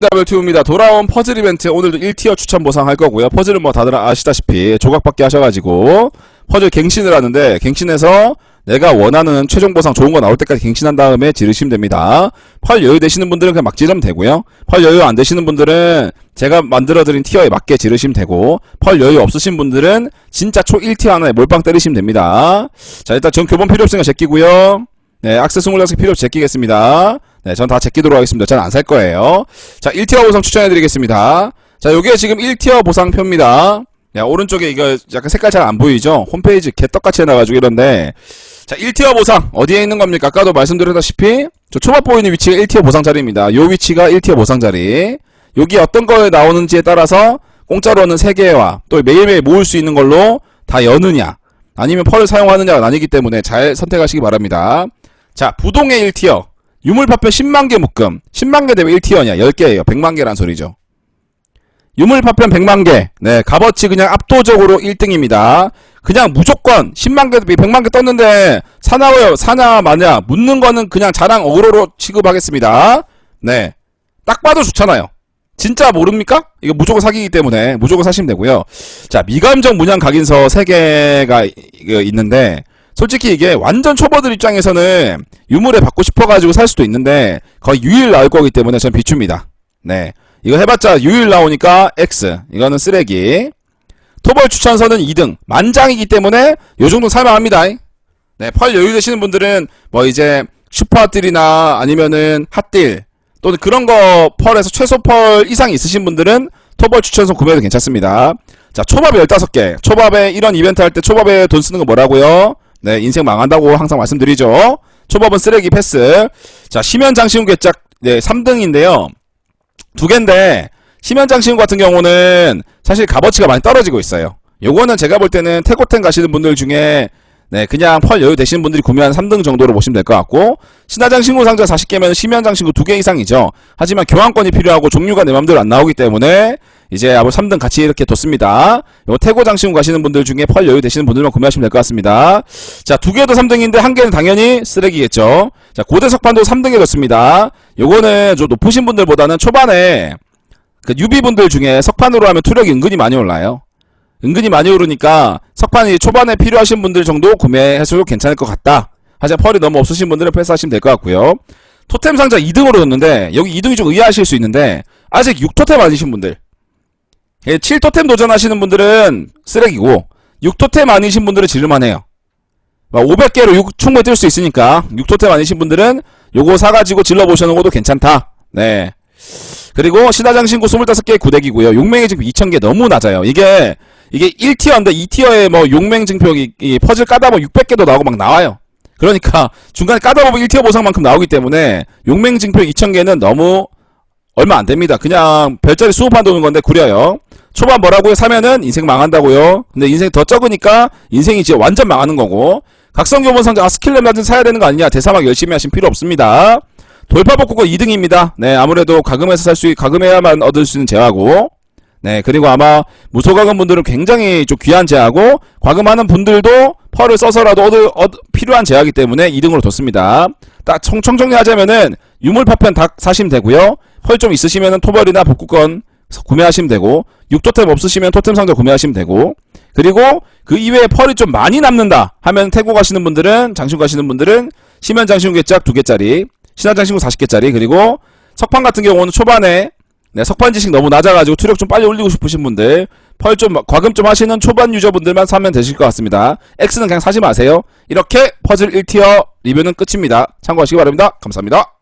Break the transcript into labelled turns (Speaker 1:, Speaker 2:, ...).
Speaker 1: W2입니다. 돌아온 퍼즐 이벤트 오늘도 1티어 추천 보상 할 거고요. 퍼즐은 뭐 다들 아시다시피 조각받기 하셔가지고 퍼즐 갱신을 하는데 갱신해서 내가 원하는 최종 보상 좋은 거 나올 때까지 갱신한 다음에 지르시면 됩니다. 펄 여유 되시는 분들은 그냥 막 지르면 되고요. 펄 여유 안 되시는 분들은 제가 만들어드린 티어에 맞게 지르시면 되고 펄 여유 없으신 분들은 진짜 초 1티어 하나에 몰빵 때리시면 됩니다. 자 일단 전 교본 필요 없으니까 제끼고요. 네, 악세 26개 필요 없이 제끼겠습니다. 네, 전 다 제끼도록 하겠습니다. 전 안 살 거예요. 자, 1티어 보상 추천해드리겠습니다. 자, 요게 지금 1티어 보상표입니다. 야, 오른쪽에 이거 약간 색깔 잘 안 보이죠? 홈페이지 개떡같이 해놔가지고 이런데. 자, 1티어 보상. 어디에 있는 겁니까? 아까도 말씀드렸다시피, 저 초밥 보이는 위치가 1티어 보상 자리입니다. 요 위치가 1티어 보상 자리. 여기 어떤 거에 나오는지에 따라서 공짜로는 3개와 또 매일매일 모을 수 있는 걸로 다 여느냐, 아니면 펄을 사용하느냐가 나뉘기 때문에 잘 선택하시기 바랍니다. 자, 부동의 1티어. 유물파편 10만 개 묶음. 10만 개 되면 1티어냐? 10개예요. 100만 개란 소리죠. 유물파편 100만 개. 네, 값어치 그냥 압도적으로 1등입니다. 그냥 무조건 10만 개, 100만 개 떴는데 사나워요, 사냐, 마냐, 묻는 거는 그냥 자랑 어그로로 취급하겠습니다. 네. 딱 봐도 좋잖아요. 진짜 모릅니까? 이거 무조건 사기이기 때문에 무조건 사시면 되고요. 자, 미감정 문양 각인서 3개가 있는데 솔직히 이게 완전 초보들 입장에서는 유물에 받고 싶어가지고 살 수도 있는데 거의 유일 나올 거기 때문에 전 비춥니다. 네. 이거 해봤자 유일 나오니까 X. 이거는 쓰레기. 토벌 추천서는 2등. 만장이기 때문에 요 정도 살만합니다. 네. 펄 여유 되시는 분들은 뭐 이제 슈퍼핫딜이나 아니면은 핫딜 또는 그런 거 펄에서 최소 펄 이상 있으신 분들은 토벌 추천서 구매도 괜찮습니다. 자, 초밥에 15개. 초밥에 이런 이벤트 할 때 초밥에 돈 쓰는 거 뭐라고요? 네, 인생 망한다고 항상 말씀드리죠. 초밥은 쓰레기 패스. 자, 심연장신구 개짝, 네, 3등인데요. 두 개인데, 심연장신구 같은 경우는 사실 값어치가 많이 떨어지고 있어요. 요거는 제가 볼 때는 태고텐 가시는 분들 중에 네, 그냥 펄 여유 되시는 분들이 구매한 3등 정도로 보시면 될 것 같고, 신화장 신고 상자 40개면 심연장 신고 2개 이상이죠. 하지만 교환권이 필요하고 종류가 내 맘대로 안 나오기 때문에, 이제 아무 3등 같이 이렇게 뒀습니다. 요 태고장 신고 가시는 분들 중에 펄 여유 되시는 분들만 구매하시면 될 것 같습니다. 자, 두 개도 3등인데 한 개는 당연히 쓰레기겠죠. 자, 고대 석판도 3등에 뒀습니다. 요거는 좀 높으신 분들보다는 초반에, 그 유비분들 중에 석판으로 하면 투력이 은근히 많이 올라요. 은근히 많이 오르니까 석판이 초반에 필요하신 분들 정도 구매하셔도 괜찮을 것 같다. 하지만 펄이 너무 없으신 분들은 패스하시면 될 것 같고요. 토템 상자 2등으로 뒀는데 여기 2등이 좀 의아하실 수 있는데 아직 6토템 아니신 분들 7토템 도전하시는 분들은 쓰레기고 6토템 아니신 분들은 지를만해요. 500개로 6 충분히 뜰 수 있으니까 6토템 아니신 분들은 요거 사가지고 질러보시는 것도 괜찮다. 네. 그리고 신화장 신구 25개 구덱이고요. 용맹의 증표 2000개 너무 낮아요. 이게 이게 1티어인데 2티어에 뭐 용맹 증표 이, 이 퍼즐 까다 보면 600개도 나오고 막 나와요. 그러니까 중간에 까다 보면 1티어 보상만큼 나오기 때문에 용맹 증표 2000개는 너무 얼마 안 됩니다. 그냥 별자리 수업한 도는 건데 구려요. 초반 뭐라고요? 사면은 인생 망한다고요. 근데 인생 더 적으니까 인생이 이제 완전 망하는 거고. 각성교본 상자 아, 낮은 사야 되는 거 아니냐? 대사막 열심히 하신 필요 없습니다. 돌파복구가 2등입니다. 네, 아무래도 가금에서 살 수, 가금해야만 얻을 수 있는 재화고. 네, 그리고 아마 무소가금 분들은 굉장히 좀 귀한 재화고, 과금하는 분들도 펄을 써서라도 얻을, 얻, 필요한 재화이기 때문에 2등으로 뒀습니다. 딱 총, 총정리하자면은, 유물파편 다 사시면 되고요. 펄좀 있으시면은 토벌이나 복구권 구매하시면 되고, 6토템 없으시면 토템 상자 구매하시면 되고, 그리고 그 이외에 펄이 좀 많이 남는다 하면 태고 가시는 분들은, 장신 가시는 분들은, 심연 장신구 개짝 2개짜리, 신화장신구 40개짜리 그리고 석판 같은 경우는 초반에 네, 석판 지식 너무 낮아가지고 투력 좀 빨리 올리고 싶으신 분들 펄 좀 과금 좀 하시는 초반 유저분들만 사면 되실 것 같습니다. X는 그냥 사지 마세요. 이렇게 퍼즐 1티어 리뷰는 끝입니다. 참고하시기 바랍니다. 감사합니다